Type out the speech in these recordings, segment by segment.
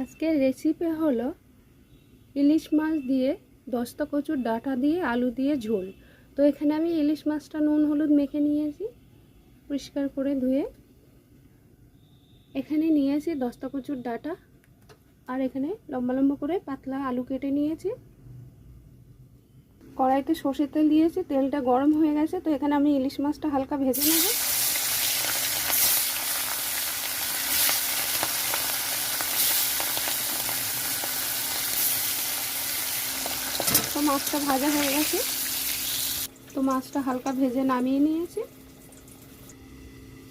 আজকের রেসিপি হলো ইলিশ মাছ দিয়ে দস্তা কচুর ডাঁটা দিয়ে আলু দিয়ে ঝোল। তো এখানে আমি ইলিশ মাছটা নুন, হলুদ মেখে নিয়েছি, পরিষ্কার করে ধুয়ে। এখানে নিয়েছি দস্তা কচুর ডাঁটা আর এখানে লম্বা লম্বা করে পাতলা আলু কেটে নিয়েছি। কড়াইতে সর্ষের তেল দিয়েছি, তেলটা গরম হয়ে গেছে, তো এখানে আমি ইলিশ মাছটা হালকা ভেজে নেব। তো মাছটা ভাজা হয়ে গেছে। তো মাছটা হালকা ভেজে নামিয়ে নিয়েছি।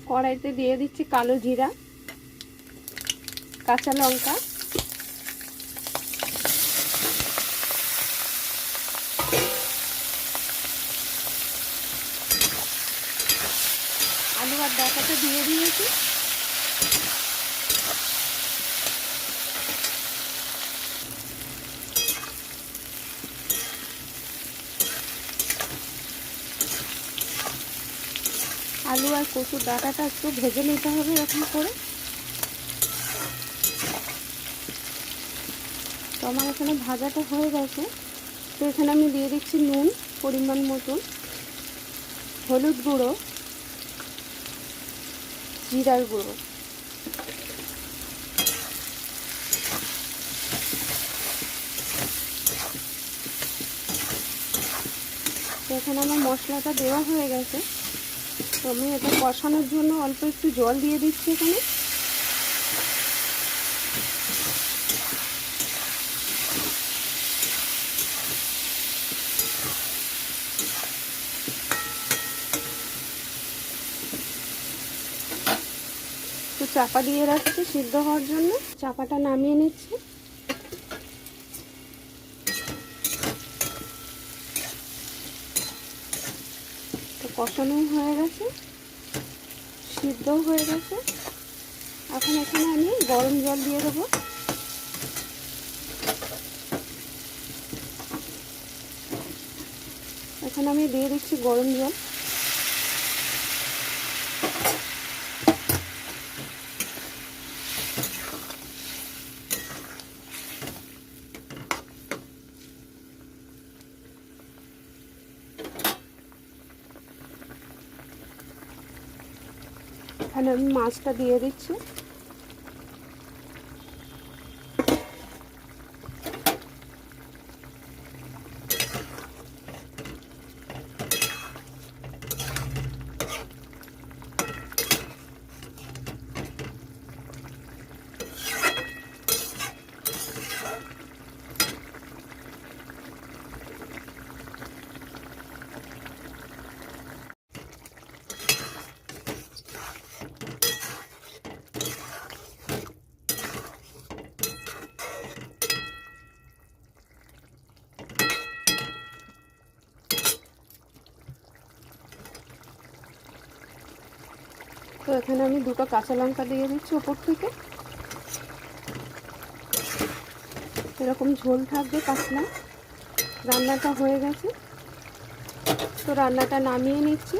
কড়াইতে দিয়ে দিচ্ছি কালো জিরা, কাঁচা লঙ্কা। আলু আর ডাটাটা দিয়ে দিয়েছি। আলু আর কচুর ডাটাটা একটু ভেজে নিতে হবে এরকম করে। তো আমার এখানে ভাজাটা হয়ে গেছে। তো এখানে আমি দিয়ে দিচ্ছি নুন, পরিমাণ মতন, হলুদ গুঁড়ো, জিরার গুঁড়ো। এখানে আমার মশলাটা দেওয়া হয়ে গেছে। আমি এটা কষানোর জন্য অল্প একটু জল দিয়ে দিচ্ছি এখানে। চাপা দিয়ে রাখছি সিদ্ধ হওয়ার জন্য। চাপাটা নামিয়ে নিচ্ছি। কষানো হয়ে গেছে, সিদ্ধও হয়ে গেছে। এখন এখানে আমি গরম জল দিয়ে দেবো। এখানে আমি দিয়ে দিচ্ছি গরম জল। এখানে আমি মাছটা দিয়ে দিচ্ছি। তো এখানে আমি দুটো কাঁচা লঙ্কা দিয়ে দিচ্ছি ওপর থেকে। এরকম ঝোল থাকবে কাঁচলা রান্নাটা হয়ে গেছে। তো রান্নাটা নামিয়ে নিচ্ছি।